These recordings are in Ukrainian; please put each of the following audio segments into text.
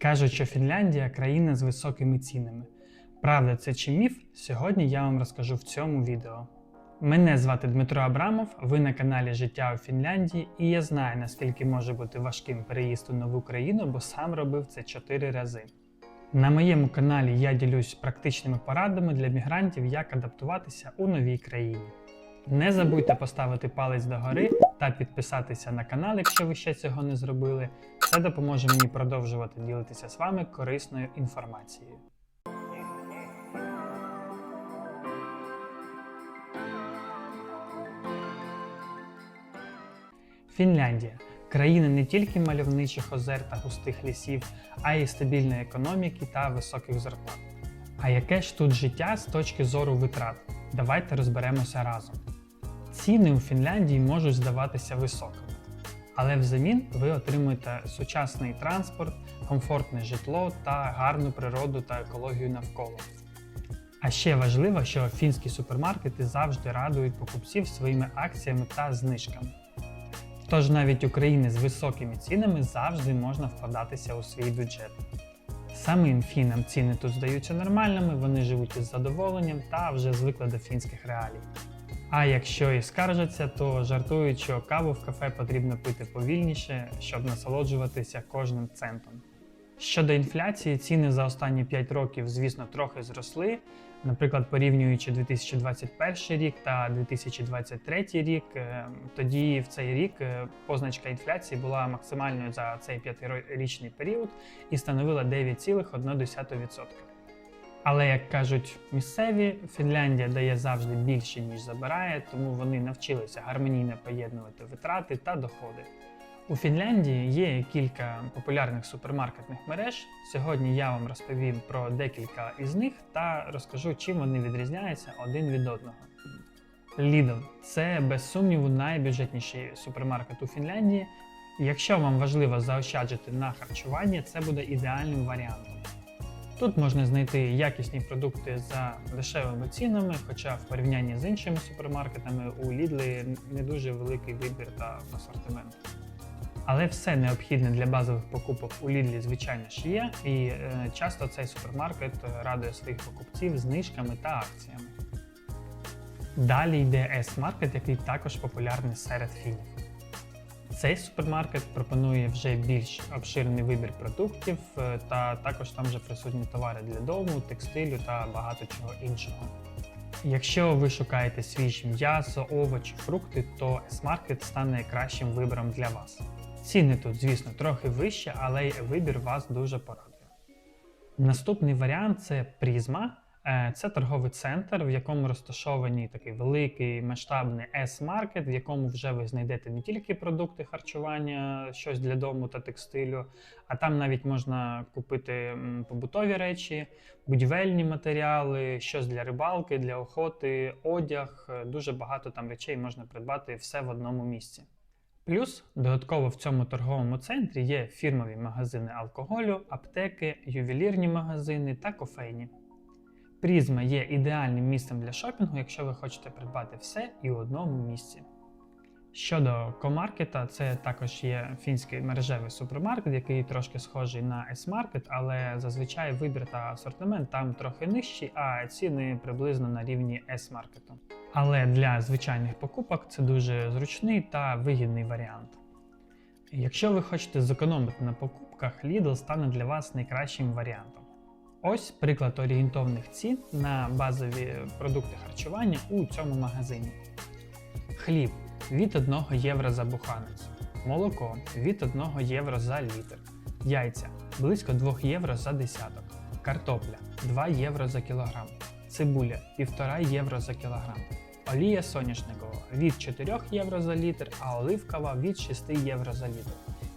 Кажуть, що Фінляндія країна з високими цінами. Правда, це чи міф? Сьогодні я вам розкажу в цьому відео. Мене звати Дмитро Абрамов, ви на каналі Життя у Фінляндії, і я знаю, наскільки може бути важким переїзд у нову країну, бо сам робив це 4 рази. На моєму каналі я ділюсь практичними порадами для мігрантів, як адаптуватися у новій країні. Не забудьте поставити палець догори та підписатися на канал, якщо ви ще цього не зробили. Це допоможе мені продовжувати ділитися з вами корисною інформацією. Фінляндія країна не тільки мальовничих озер та густих лісів, а й стабільної економіки та високих зарплат. А яке ж тут життя з точки зору витрат? Давайте розберемося разом. Ціни у Фінляндії можуть здаватися високими, але взамін ви отримуєте сучасний транспорт, комфортне житло та гарну природу та екологію навколо. А ще важливо, що фінські супермаркети завжди радують покупців своїми акціями та знижками. Тож навіть у країни з високими цінами завжди можна вкладатися у свій бюджет. Самим фінам ціни тут здаються нормальними, вони живуть із задоволенням та вже звикли до фінських реалій. А якщо і скаржаться, то жартують, що каву в кафе потрібно пити повільніше, щоб насолоджуватися кожним центом. Щодо інфляції, ціни за останні 5 років, звісно, трохи зросли. Наприклад, порівнюючи 2021 рік та 2023 рік, е, тоді в цей рік е, позначка інфляції була максимальною за цей п'ятирічний період і становила 9,1%. Але як кажуть місцеві, Фінляндія дає завжди більше, ніж забирає, тому вони навчилися гармонійно поєднувати витрати та доходи. У Фінляндії є кілька популярних супермаркетних мереж. Сьогодні я вам розповім про декілька із них та розкажу, чим вони відрізняються один від одного. Lidl – це без сумніву найбюджетніший супермаркет у Фінляндії. Якщо вам важливо заощаджити на харчуванні, це буде ідеальним варіантом. Тут можна знайти якісні продукти за дешевими цінами, хоча в порівнянні з іншими супермаркетами у Lidl не дуже великий вибір та асортимент. Але все необхідне для базових покупок у Lidl, звичайно ж є, і е, часто цей супермаркет радує своїх покупців знижками та акціями. Далі йде S-маркет, який також популярний серед фінів. Цей супермаркет пропонує вже більш обширний вибір продуктів, е, та також там вже присутні товари для дому, текстилю та багато чого іншого. Якщо ви шукаєте свіжі м'ясо, овочі, фрукти, то S-маркет стане кращим вибором для вас. Ціни тут, звісно, трохи вищі, але вибір вас дуже порадує. Наступний варіант це Призма. Е, Це торговий центр, в якому розташований такий великий масштабний S-маркет, в якому вже ви знайдете не тільки продукти харчування, щось для дому та текстилю, а там навіть можна купити побутові речі, будівельні матеріали, щось для рибалки, для охоти, одяг. Е, Дуже багато там речей можна придбати все в одному місці. Плюс додатково в цьому торговому центрі є фірмові магазини алкоголю, аптеки, ювелірні магазини та кофейні. Прізма є ідеальним місцем для шопінгу, якщо ви хочете придбати все і у одному місці. Щодо комаркета, це також є фінський мережевий супермаркет, який трошки схожий на S-маркет, але зазвичай вибір та асортимент там трохи нижчий, а ціни приблизно на рівні S-маркету. Але для звичайних покупок це дуже зручний та вигідний варіант. Якщо ви хочете зекономити на покупках, Lidl стане для вас найкращим варіантом. Ось приклад орієнтовних цін на базові продукти харчування у цьому магазині. Хліб від 1 євро за буханець, молоко від 1 євро за літр, яйця близько 2 євро за десяток, картопля 2 євро за кілограм, цибуля 1,5 євро за кілограм, олія соняшникова від 4 євро за літр, а оливкова від 6 євро за літр,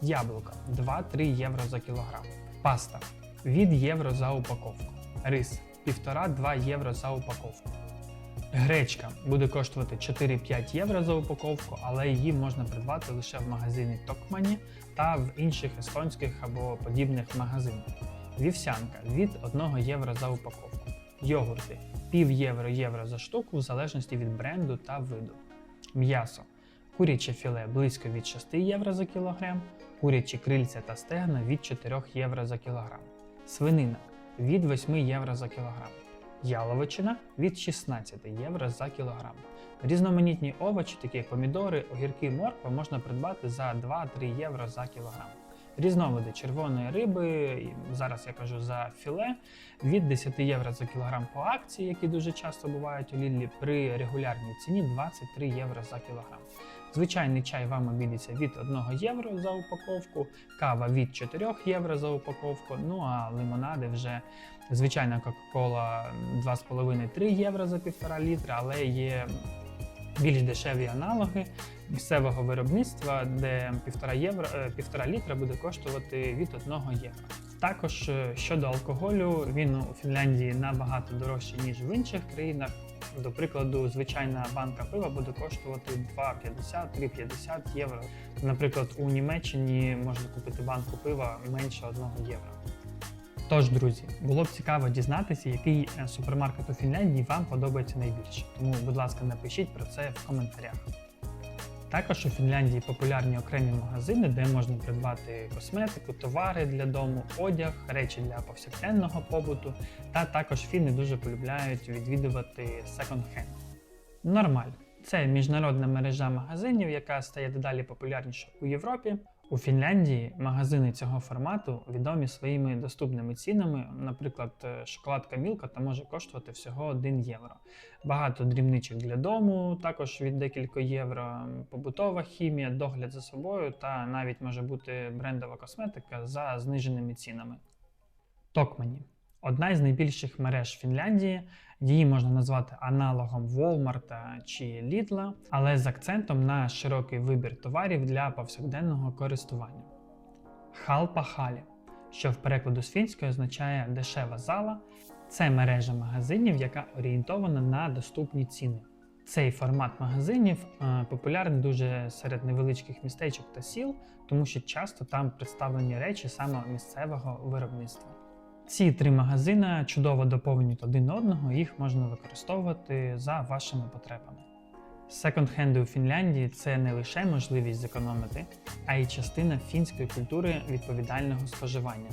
яблука 2-3 євро за кілограм, паста від євро за упаковку, рис 1,5-2 євро за упаковку. Гречка буде коштувати 4-5 євро за упаковку, але її можна придбати лише в магазині Токмані та в інших естонських або подібних магазинах. Вівсянка від 1 євро за упаковку. Йогурти пів євро євро за штуку в залежності від бренду та виду. М'ясо. Куряче філе близько від 6 євро за кілограм, курячі крильця та стегна від 4 євро за кілограм, свинина від 8 євро за кілограм, яловичина від 16 євро за кілограм. Різноманітні овочі, такі як помідори, огірки, морква, можна придбати за 2-3 євро за кілограм. Різновиди червоної риби, зараз я кажу за філе, від 10 євро за кілограм по акції, які дуже часто бувають у Ліллі, при регулярній ціні 23 євро за кілограм. Звичайний чай вам обійдеться від 1 євро за упаковку, кава від 4 євро за упаковку, ну а лимонади вже звичайна Кока-Кола 2,5-3 євро за 1,5 літра, але є більш дешеві аналоги місцевого виробництва, де 1,5 євро, е, 1,5 літра буде коштувати від 1 євро. Також е, щодо алкоголю, він у Фінляндії набагато дорожчий, ніж в інших країнах. До прикладу, звичайна банка пива буде коштувати 2,50-3,50 євро. Наприклад, у Німеччині можна купити банку пива менше 1 євро. Тож, друзі, було б цікаво дізнатися, який е, супермаркет у Фінляндії вам подобається найбільше. Тому, будь ласка, напишіть про це в коментарях. Також у Фінляндії популярні окремі магазини, де можна придбати косметику, товари для дому, одяг, речі для повсякденного побуту. Та також фіни дуже полюбляють відвідувати секонд-хенд. Нормаль. Це міжнародна мережа магазинів, яка стає дедалі популярніша у Європі. У Фінляндії магазини цього формату відомі своїми доступними цінами. Наприклад, е, шоколадка Мілка та може коштувати всього 1 євро. Багато дрібничок для дому, також від декілька євро, побутова хімія, догляд за собою та навіть може бути брендова косметика за зниженими цінами. Токмані одна із найбільших мереж Фінляндії. Її можна назвати аналогом Walmart чи Lidl, але з акцентом на широкий вибір товарів для повсякденного користування. Халпа-халі, що в перекладу з фінської означає дешева зала, це мережа магазинів, яка орієнтована на доступні ціни. Цей формат магазинів е, популярний дуже серед невеличких містечок та сіл, тому що часто там представлені речі саме місцевого виробництва. Ці три магазини чудово доповнюють один одного, їх можна використовувати за вашими потребами. Секонд-хенди у Фінляндії це не лише можливість зекономити, а й частина фінської культури відповідального споживання.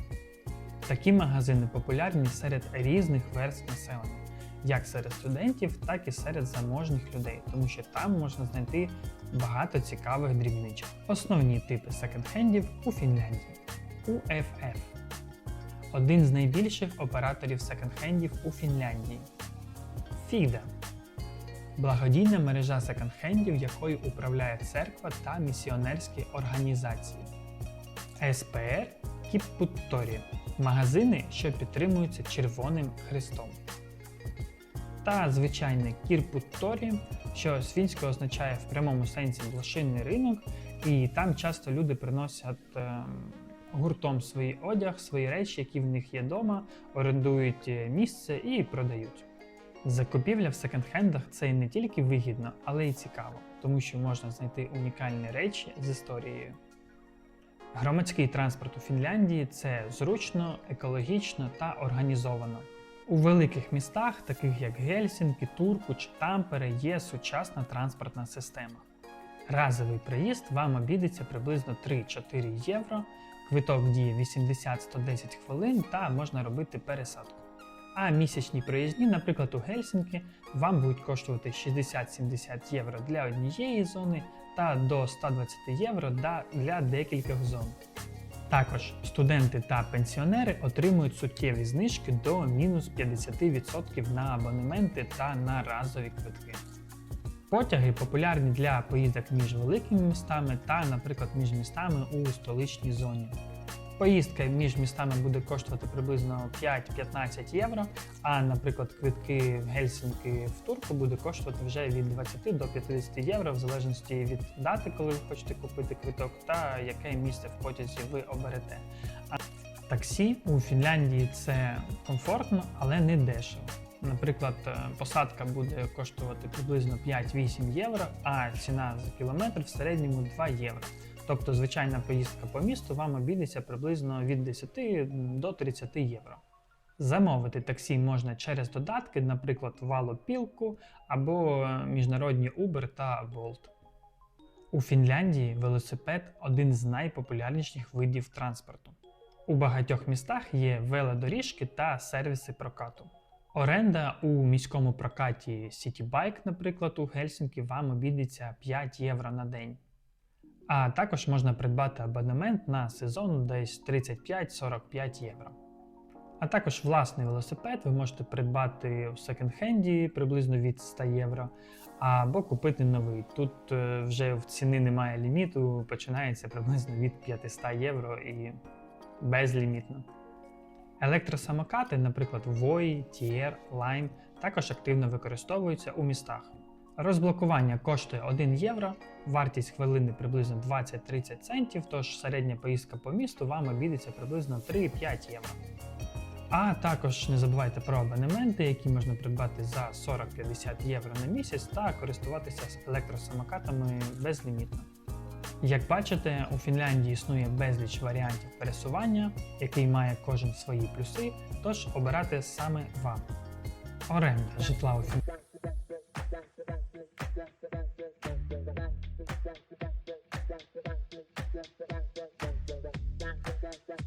Такі магазини популярні серед різних верств населення, як серед студентів, так і серед заможних людей, тому що там можна знайти багато цікавих дрібничок. Основні типи секонд-хендів у Фінляндії. UFF один з найбільших операторів секонд-хендів у Фінляндії. FIDA – благодійна мережа секонд-хендів, якою управляє церква та місіонерські організації. СПР Кіппутторі магазини, що підтримуються Червоним Христом. Та звичайний Кірпутторі, що з фінською означає в прямому сенсі блошинний ринок, і там часто люди приносять. Е гуртом свій одяг, свої речі, які в них є вдома, орендують місце і продають. Закупівля в секонд-хендах це не тільки вигідно, але й цікаво, тому що можна знайти унікальні речі з історією. Громадський транспорт у Фінляндії це зручно, екологічно та організовано. У великих містах, таких як Гельсінкі, Турку чи Тампере, є сучасна транспортна система. Разовий приїзд вам обійдеться приблизно 3-4 євро, Квиток діє 80-110 хвилин та можна робити пересадку. А місячні проїзні, наприклад, у Гельсінкі, вам будуть коштувати 60-70 євро для однієї зони та до 120 євро для декількох зон. Також студенти та пенсіонери отримують суттєві знижки до мінус 50% на абонементи та на разові квитки. Потяги популярні для поїздок між великими містами та, наприклад, між містами у столичній зоні. Поїздка між містами буде коштувати приблизно 5-15 євро, а, наприклад, квитки в Гельсінки в Турку буде коштувати вже від 20 до 50 євро, в залежності від дати, коли ви хочете купити квиток, та яке місце в потязі ви оберете. А таксі у Фінляндії це комфортно, але не дешево. Наприклад, е, посадка буде коштувати приблизно 5-8 євро, а ціна за кілометр в середньому 2 євро. Тобто звичайна поїздка по місту вам обійдеться приблизно від 10 до 30 євро. Замовити таксі можна через додатки, наприклад, валопілку або міжнародні Uber та Bolt. У Фінляндії велосипед один з найпопулярніших видів транспорту. У багатьох містах є велодоріжки та сервіси прокату. Оренда у міському прокаті City Bike, наприклад, у Гельсінкі вам обійдеться 5 євро на день. А також можна придбати абонемент на сезон десь 35-45 євро. А також власний велосипед ви можете придбати в секонд-хенді приблизно від 100 євро, або купити новий. Тут е, вже в ціни немає ліміту, починається приблизно від 500 євро і безлімітно. Електросамокати, наприклад, Voi, TR, Lime, також активно використовуються у містах. Розблокування коштує 1 євро, вартість хвилини приблизно 20-30 центів, тож середня поїздка по місту вам обійдеться приблизно 3-5 євро. А також не забувайте про абонементи, які можна придбати за 40-50 євро на місяць та користуватися електросамокатами безлімітно. Як бачите, у Фінляндії існує безліч варіантів пересування, який має кожен свої плюси, тож обирати саме вам. Оренда житла у Фінляндії.